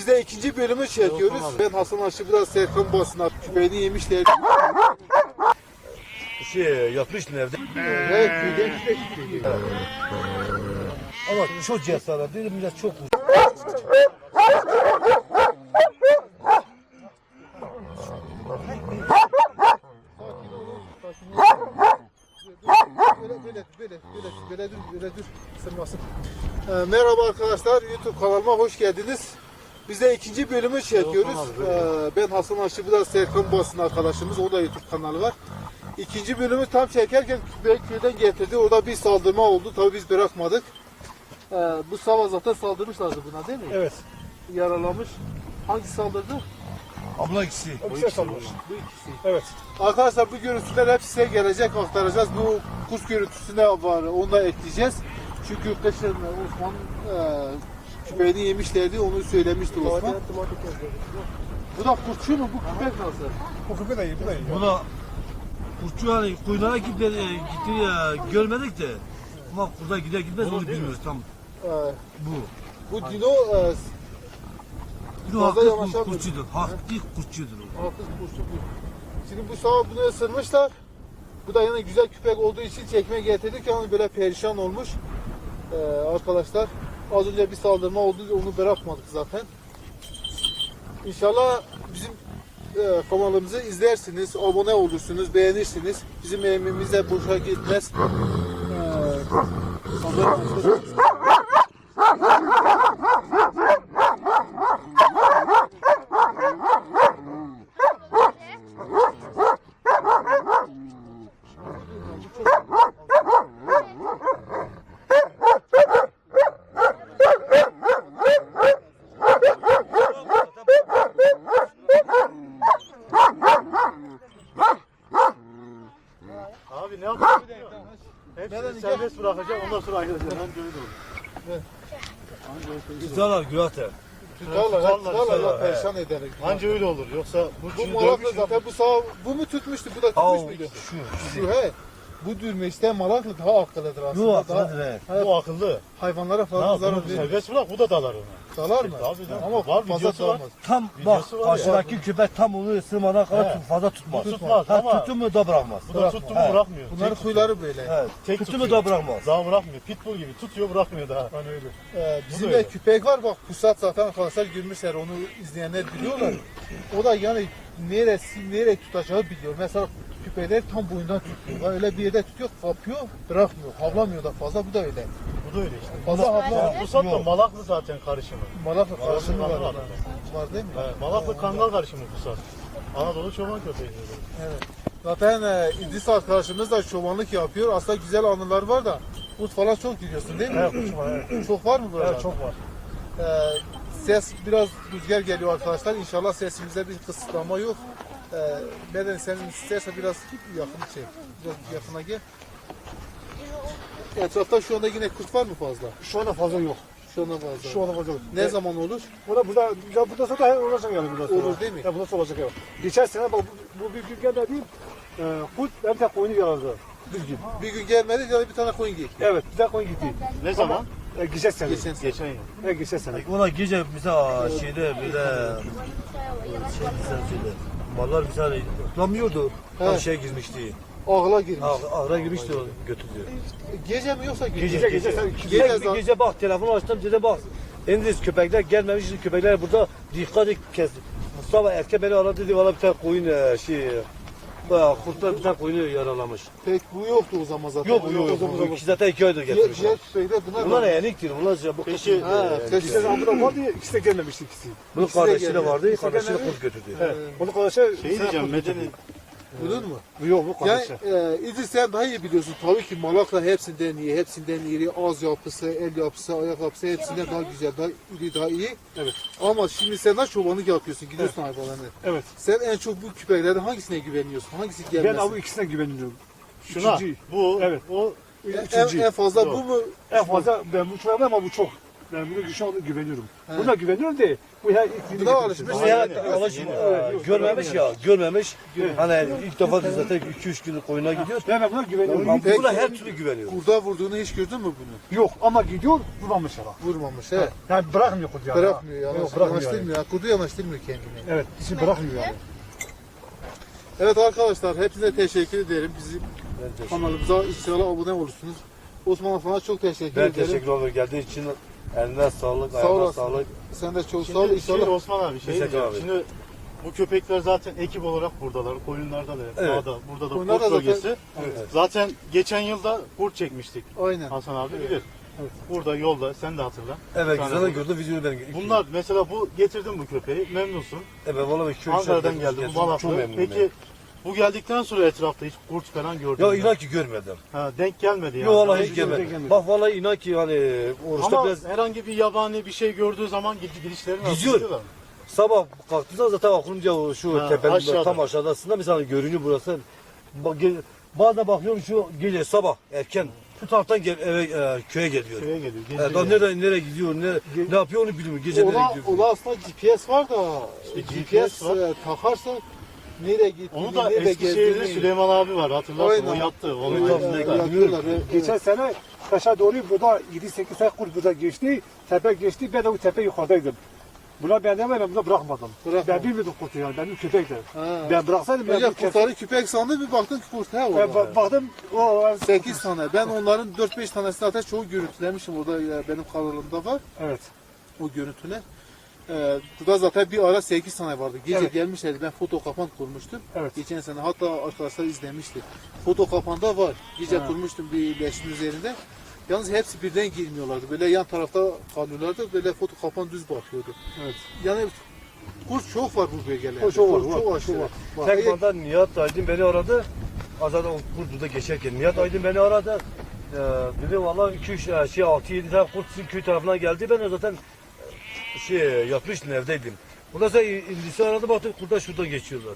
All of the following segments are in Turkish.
Biz de ikinci bölümü çekiyoruz. Ben Hasan Aşı biraz Serkan basına küpeğini yemişler. Şey yapmıştın evde. Evet, köyden. Ama çok cesaret dedim biraz çok Böyle, böyle, böyle, böyle, böyle dur, böyle dur. Ee, merhaba arkadaşlar, YouTube kanalıma hoş geldiniz. Biz de ikinci bölümü çekiyoruz. Ee, ben Hasan Aşı, bu da Serkan Basın arkadaşımız, o da YouTube kanalı var. İkinci bölümü tam çekerken köyden getirdi, orada bir saldırma oldu, tabii biz bırakmadık. Ee, bu sabah zaten saldırmışlardı buna değil mi? Evet. Yaralamış. Hangi saldırdı? Abla ikisi. Bu ikisi. Evet. Arkadaşlar bu görüntüler hep size gelecek aktaracağız. Bu kuş görüntüsü ne var onu da ekleyeceğiz. Çünkü kışın Osman e, küpeğini yemişlerdi onu söylemişti Osman. Bu da kurtçu mu? Bu küpek nasıl? Bu küpe de iyi, bu da iyi. Buna kurtçu hani kuyruğa gitti, gitti ya görmedik de. Ama kurda gider gitmez onu bilmiyoruz tam. E, Bu. bu dino e, Bu Fazla haklı yavaşlamıyor. kurtçudur. Haklı kurtçudur o. hafız bu. Şimdi bu sabah bunu ısırmışlar. Bu da yine güzel küpek olduğu için çekmeye getirdik ama böyle perişan olmuş. E, arkadaşlar az önce bir saldırma oldu onu bırakmadık zaten. İnşallah bizim e, kanalımızı izlersiniz, abone olursunuz, beğenirsiniz. Bizim emeğimiz de boşa gitmez. E, Hepsini serbest bırakacağım ondan sonra ayrılacağım. Ben böyle olur. Güzeller güvate. Tutarlar, Tutarlar, tutarlar, tutarlar, ya, perişan ederek. Anca öyle olur. Yoksa bu Bu dövmüş zaten bu sağ, bu mu tutmuştu, bu da Aa, tutmuş muydu? şu. Şu he. Bu dürmeçte malaklı daha akıllıdır aslında. Bu Daha haklıdır he. Bu akıllı. hayvanlara fazla zarar verir. serbest bırak bu da dalar ona. Dalar mı? Tabii canım. Ama Var, fazla videosu var. dalamaz. Tam bak Videosu karşıdaki köpek tam onu ısırmadan kadar tut- fazla tutmaz. Tutmaz Ha, ama tuttu mu da bırakmaz. bu da tuttu mu bırakmıyor. Bunların Tek- huyları böyle. Evet. Tek tuttu mu da bırakmaz. Daha bırakmıyor. Pitbull gibi tutuyor bırakmıyor daha. Hani öyle. Ee, bizim de öyle. küpek var bak pusat zaten arkadaşlar görmüşler onu izleyenler biliyorlar. O da yani neresi nereye tutacağı biliyor. Mesela küpeler tam boyundan tutuyor. Öyle bir yerde tutuyor kapıyor bırakmıyor. Havlamıyor da fazla bu da öyle. Bu da öyle işte. Fazla havlamıyor. Bu sat da malaklı zaten karışımı. Malakla karışımı var. Malaklı orada. Var değil mi? He, malaklı kangal karışımı bu sat. Anadolu çoban köpeği. Evet. Zaten e, İdris arkadaşımız da çobanlık yapıyor. Aslında güzel anılar var da Ut falan çok gidiyorsun değil mi? Evet, uçma, evet. Çok var mı burada? Evet, çok var. Ee, ses biraz rüzgar geliyor arkadaşlar. İnşallah sesimizde bir kısıtlama yok. Ee, beden senin isterse biraz yakın çek. Biraz yakına gel. Etrafta şu anda yine kurt var mı fazla? Şu anda fazla yok. Şu anda fazla. Şu anda fazla yok. Ne zaman olur? Burada burada ya burada sonra olacak yani burada sonra. Olur değil mi? Ya bundan sonra olacak yani. Geçen sene bak bu, bu bir gün gelmedi. E, kurt hem tek koyunu yaraladı. Bir gün. Bir gün gelmedi ya bir tane koyun gitti. Evet bir tane koyun gitti. Ne zaman? E, geçen sene. Geçen sene. Geçen yıl. E, geçen sene. Ona gece mesela şeyde böyle şey sen söyle. Mallar tutamıyordu. Tam He. şey girmişti. Ağla girmiş. Ağ- Ağra girmişti o götürdü. Gece mi yoksa? Gece gece Gece Gece, zan- bir gece bak telefonu açtım dedi bak. Endiriz köpekler gelmemiş köpekler burada dikkat kes. Mustafa erkek beni aradı dedi valla bir tane koyun şey Bayağı kurtlar bir tane koyunu yaralamış. Pek bu yoktu o zaman zaten. Yok Bu yok yok. Bu ikisi zaten iki aydır Diğer, getirmişler. diğer küpekler bunlar. Bunlar var. eniktir. Bunlar bu Peki, kışın- Ha, e, peki. İkisi de amına vardı ya, ikisi de gelmemişti ikisi. Bunun de kardeşi de vardı. İkisi de Kardeşi de geldi. kurt götürdü. Evet. Onun kardeşi Şey diyeceğim Medeni. Bunun mu? Yok bu Yani kardeşi. e, İdris sen daha iyi biliyorsun. Tabii ki Malakla hepsinden iyi, hepsinden iri. Ağız yapısı, el yapısı, ayak yapısı hepsinden daha güzel, daha iri, daha iyi. Evet. Ama şimdi sen de çobanlık yapıyorsun, gidiyorsun hayvanlarına. Evet. Sen en çok bu küpeklerden hangisine güveniyorsun? Hangisi Ben gelmesin? abi ikisine güveniyorum. Şuna. Üçüncü. Bu. Evet. O. en, Üçüncü. en fazla Yok. bu mu? En fazla ben bu çoğalım ama bu çok. Ben buna güçlü olduğuna güveniyorum. Buna güveniyorum de bu her ilk Bu da alışmış. Bu ya alış görmemiş ya görmemiş. Hani ilk defa da zaten 2-3 günlük oyuna gidiyor. Ben buna güveniyorum. Peki. buna her türlü güveniyor. Kurda vurduğunu hiç gördün mü bunu? Yok ama gidiyor vurmamış ama. Vurmamış he. Yani bırakmıyor kurdu yani. Bırakmıyor yanaş, Yok bırakmıyor yani. yanaştırmıyor. Yani. Kurdu yanaştırmıyor kendini. Evet hiç bırakmıyor yani. Evet arkadaşlar hepinize teşekkür ederim. Ben teşekkür, kanalımıza inşallah abone olursunuz. Osman sana çok teşekkür ben ederim. teşekkür ederim. Geldiği için eline sağlık, Sağ ayağına olasın. sağlık. Sen de çok Şimdi sağ ol. şey İnşallah Osman abi şey Teşekkür diyeceğim. abi. Şimdi bu köpekler zaten ekip olarak buradalar. Koyunlarda da, Evet. dağda, burada da Koyunlarda kurt zaten- bölgesi. Evet. Zaten geçen yılda kurt çekmiştik. aynen. Hasan abi bilir. Burada yolda sen de hatırla. Evet Tane güzel bu. gördüm videoyu ben. Bunlar mesela bu getirdin bu köpeği memnunsun. Evet valla 2 Ankara'dan geldi bu Çok Malatya. memnunum Peki bu geldikten sonra etrafta hiç kurt falan gördün Ya mü? inan ki görmedim. Ha, denk gelmedi yani. Yok vallahi hiç gelmedi. görmedim. Bak vallahi inan ki hani oruçta Ama biraz herhangi bir yabani bir şey gördüğü zaman gid- gidişlerini Gidiyor. sabah kalktığında zaten aklımca o şu Ha, tepenin aşağıda. tam aşağıdasında mesela görünüyor burası. Ge- Bazen bakıyorum şu gece sabah erken şu taraftan gel, eve, e, köye geliyor. Köye geliyor. E, geziyor daha yani. nereye, nereye gidiyor, ne, ne yapıyor onu bilmiyorum. Gece nereye Ola, gidiyor. ola aslında GPS var da İşte GPS, GPS var. e, takarsa nereye gittiğini, Onu da nereye Eskişehir'de gezdiğini- Süleyman abi var hatırlarsın o Aynen. yaptı. Aynen, Aynen. yapıyorlar, evet. Geçen sene taşa doğru burada 7-8 tane kurt burada geçti. Tepe geçti. Ben de o tepe yukarıdaydım. Buna ben de ben bunu bırakmadım. Bırakmadın. Ben bilmiyordum kurtu yani. Benim köpekti. Ha. Ben bıraksaydım ben bu köpek... kurtarı küpek sandı bir baktın ki kurt he Ben orada. ba- baktım o 8 tane. Ben onların 4-5 tanesi zaten çoğu görüntülemişim orada ya, benim kanalımda var Evet. o görüntüler. Ee, burada zaten bir ara 8 tane vardı. Gece Evet. gelmişlerdi. Ben foto kapan kurmuştum. Evet. Geçen sene hatta arkadaşlar izlemişti. Foto kapanda var. Gece Ha. kurmuştum bir leşin üzerinde. Yalnız hepsi birden girmiyorlardı. Böyle yan tarafta kalıyorlardı. Böyle foto kapan düz bakıyordu. Evet. Yani kurt çok var bu bölgelerde. Çok, çok var, Çok, var, çok aşırı. çok var. Bak, Tek eğer- banda Nihat Aydın beni aradı. Azada o Kurdu'da geçerken Nihat Aydın beni aradı. Ee, dedi valla 2-3 şey 6-7 tane kurt sizin köy tarafından geldi. Ben de zaten e, şey yapmıştım evdeydim. Ondan sonra İndisi aradı baktık kurda şuradan geçiyorlar.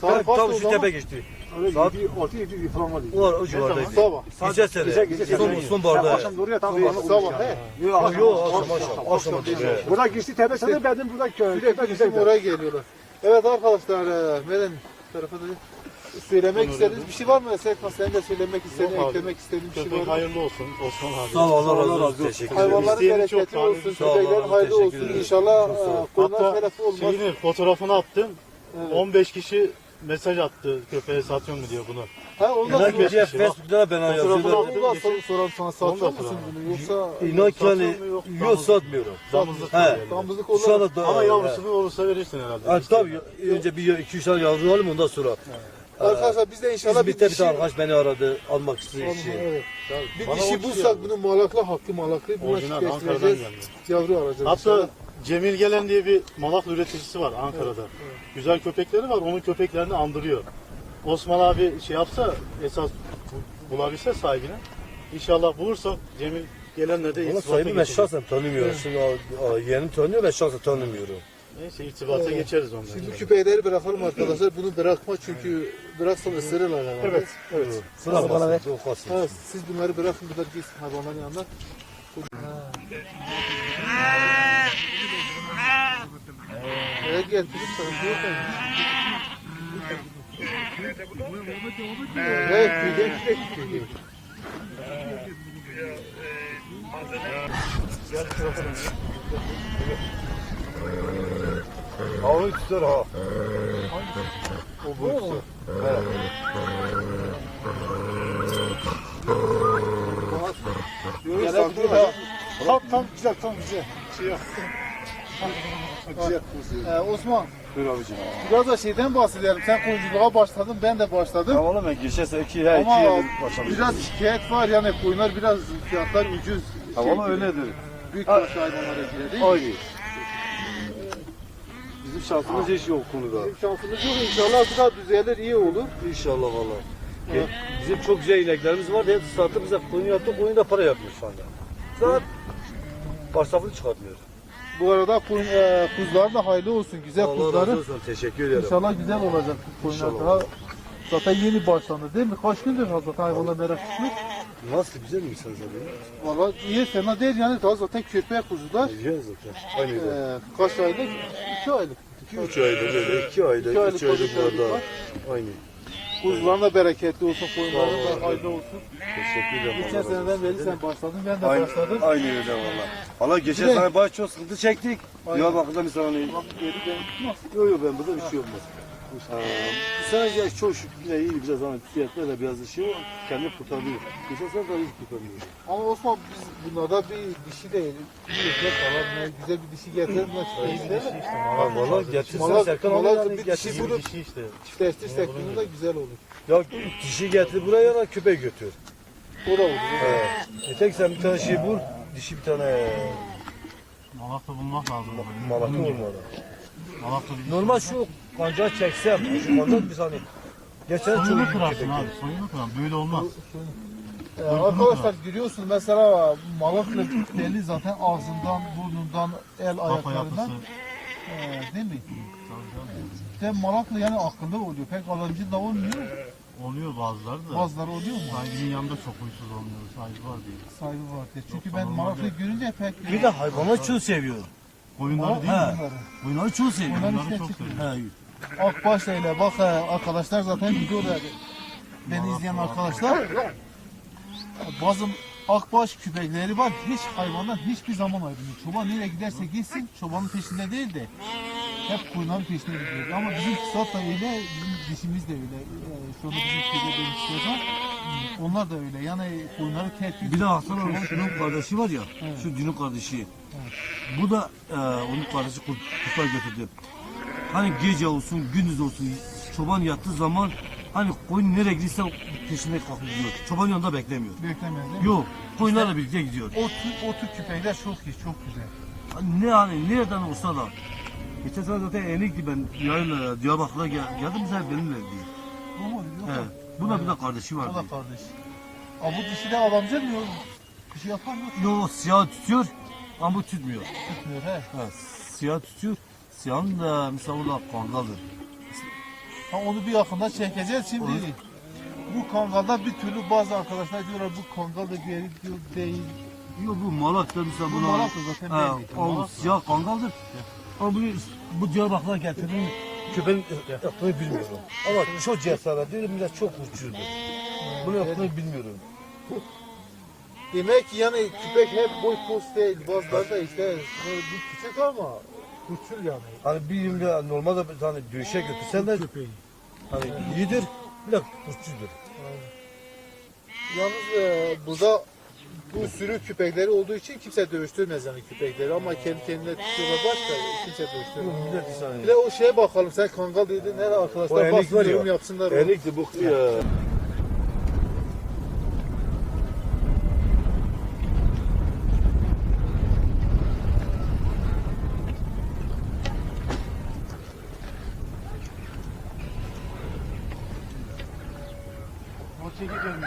Saat Tam, kaç tam o şu zaman? tepe geçti. Öyle Saat- 7 6 7 falan var. O, o civardaydı. Sabah. Geçen sene. Gece gece Son, gece. son barda. Akşam doğru yatan bir Sabah he. Yok yok akşam akşam. Akşam akşam. Burada geçti tepe sana benim burada köy. Sürekli bizim güzeldi. oraya geliyorlar. Evet arkadaşlar, e, tarafa da söylemek istediğiniz bir şey var mı? Serkan sen de söylemek istediğin, Yok abi. eklemek istediğin bir şey Köpek var mı? hayırlı olsun Osman abi. Sağ ol Allah razı olsun. Teşekkür ederim. Hayvanların İsteğini çok bereketli tanrı- olsun, Sağ ol, köpeklerin Allah, hayırlı teşekkür olsun. ederim. İnşallah e, koyunlar Hatta telefon olmaz. şeyini fotoğrafını attım. Evet. 15 kişi mesaj attı köpeğe satıyor mu diyor bunu. Ha da diye bir şey? Bak, Facebook'ta ben fotoğrafını yazıyorum. aldım. onu da soru soran sana satıyor Onu da musun sorarım. bunu yoksa İnan ki hani Satıyor mu, yok, yok damızlık. satmıyorum. Damızlık He. var yani. damızlık Şu olarak anda da, Ama yavrusunu olursa verirsin herhalde. Ha, tabii önce bir iki üç tane yavru alayım ondan sonra. Arkadaşlar biz de inşallah bir İzmit'te bir dişi, arkadaş beni aradı almak istiyor işi. Evet. bir Bana dişi bulsak bunu malaklı hakkı malaklı buna Orijinal Ankara'dan çiftleştireceğiz. geldi. Yavru alacağız. Hatta inşallah. Cemil Gelen diye bir malaklı üreticisi var Ankara'da. Güzel köpekleri var. Onun köpeklerini andırıyor. Osman abi şey yapsa esas bu- bulabilse sahibini. İnşallah bulursak Cemil Gelen'le de Ona irtibata sahibi ben geçeceğiz. şahsen tanımıyorum. Şimdi a- a- yeğenim tanıyor ben şahsen tanımıyorum. Neyse irtibata geçeriz ondan. Şimdi küpeleri bırakalım arkadaşlar. Bunu bırakma çünkü bıraksan ısırırlar herhalde. Evet. Evet. Sıra bana ver. Ha, siz bunları bırakın bunlar gitsin hayvanların yanına. Evet gel kızım sana diyor ben. Evet tüyden tüyden tüyden. Havayı tutar ha. O bu. Yok Gel, saklıyor dur, ha. Tam tam güzel tam güzel. Şey yap. Güzel. Ee, Osman Buyur abicim. biraz da şeyden bahsedelim. Sen koyunculuğa başladın ben de başladım. Ya valla ben geçen sene iki, he, iki Ama yıl başlamıştım. biraz şikayet var yani koyunlar biraz fiyatlar ucuz. Ha Şey öyledir. Büyük baş hayvanlara mi? Aynı. Bizim şansımız hiç yok konuda. Bizim şansımız yok inşallah bu da düzelir iyi olur. İnşallah valla. Bizim çok güzel ineklerimiz vardı. Hepsi sattı bize koyun yaptı. Koyun da para yapmıyor şu anda. Zaten masrafını çıkartmıyor. Bu arada koyun, e, kuzular da hayırlı olsun güzel Allah razı olsun. Teşekkür ederim. İnşallah güzel olacak bu koyunlar İnşallah. daha. Zaten yeni başlandı değil mi? Kaç gündür zaten hayvanlar merak etmiş. Nasıl güzel mi insan zaten? Valla iyi fena değil yani daha zaten köpek kuzular. Güzel zaten. Aynı Ee, kaç aylık? 2 aylık. 2-3 ayda böyle 2 ayda İki 3 aylık ayda çocuklar burada. var. Aynı. Kuzuların da bereketli olsun, koyunların da hayırlı olsun. Teşekkür ederim. Geçen seneden beri sen başladın, ben de Aynı, başladım. aynı öyle valla. Valla geçen Bir de- sene bayağı çok sıkıntı çektik. Aynen. Diyarbakır'da misal hani. Bak, geri ben tutmaz. Yok yok ben burada bir şey olmaz. Bu sene çok şükür yine iyi biraz hani fiyatlarla biraz da şey var. Kendini kurtarıyor. Geçen sene daha hiç kurtarmıyor. Ama Osman biz bunlarda bir dişi değil. Bir erkek falan ne güzel bir dişi değil mi? Ha valla getirsen Serkan malak bir dişi Dişi işte. Çiftleştirsek bunu da güzel olur. Ya dişi getir buraya ya köpeği götür. O da olur. E tek sen bir tane şey bul. Dişi bir tane Malakta bulmak lazım. malakı olmalı. Malakta bir Normal şu kancağı çeksem, şu kancağı bir saniye. İyi Soyunu bir kırarsın abi. Soyunu kırarsın. Böyle olmaz. Ee, arkadaşlar görüyorsunuz mesela Malaklı deli zaten ağzından, burnundan, el Kafa ayaklarından. yapısı. Ee, değil mi? İşte Malaklı yani akıllı oluyor. Pek alıcı da olmuyor. Oluyor bazıları da. Bazıları oluyor mu? Sahibinin yanında çok huysuz olmuyor. Sahibi var diye. Sahibi var diye. Çünkü ben Malaklı görünce pek... Bir de hayvanlar çok seviyor. Koyunları değil mi? Bunları çok seviyor. İşte çok seviyor. He. Akbaş ile bak arkadaşlar zaten biliyorlar. Beni izleyen arkadaşlar. Bazı akbaş köpekleri var. Hiç hayvandan hiçbir zaman ayrılmıyor. Çoban nereye giderse gitsin çobanın peşinde değil de hep koyunların peşinde gidiyor. Ama bizim kısat da öyle, bizim dişimiz de öyle. Ee, Şu anda bizim köyde benim kısat Onlar da öyle. Yani koyunları terk ediyor. Bir de Hasan abi şunun kardeşi var ya, Evet. şu Dün'ün kardeşi. Bu da e, onun kardeşi kurt, kurtlar götürdü. Hani gece olsun, gündüz olsun, çoban yattığı zaman hani koyun nereye giderse peşine kalkıp gidiyor. Çoban yanında beklemiyor. Beklemez değil mi? Yok, koyunlarla birlikte gidiyor. O tür, o tür köpekler çok iyi, çok güzel. Ne hani nereden olsa da. Geçen sene zaten enikti ben yarın e, Diyarbakır'a gel, geldim zaten benimle diye. Doğru, yok. He. Buna bir de kardeşi O vardı. da kardeş. Aa, bu dişi de adamcıl mı? Bir şey yapar mı? Yo siyah tutuyor ama bu tutmuyor. Tutmuyor he. Ha, siyah tutuyor. Siyahın da mesela kangaldır. Ha, onu bir yakında çekeceğiz şimdi. Bu kangalda bir türlü bazı arkadaşlar diyorlar bu kangal da geri diyor değil. Yok bu malakta mesela Bu buna. malak da zaten Ha, belli. o siyah kangaldır. Ama bu, bu Diyarbakır'a getirdiğim köpeğin yaptığını bilmiyorum. Ama çok cesaret diyorum biraz çok uçuyordu. Bunu yaptığını bilmiyorum. Demek ki yani köpek hep boy poz değil. Bazıları da işte bir küçük ama uçur yani. Hani bir yılda normalde bir tane dövüşe götürsen de Köpeği. hani iyidir, bir de uçuyordur. Yalnız e, burada bu sürü köpekleri olduğu için kimse dövüştürmez yani köpekleri ama kendi kendine tutuyorlar başka kimse dövüştürmez. Bir de bir o şeye bakalım sen kangal dedin O arkadaşlar enik baksın var ya, yorum yapsınlar. Enikti bu ya.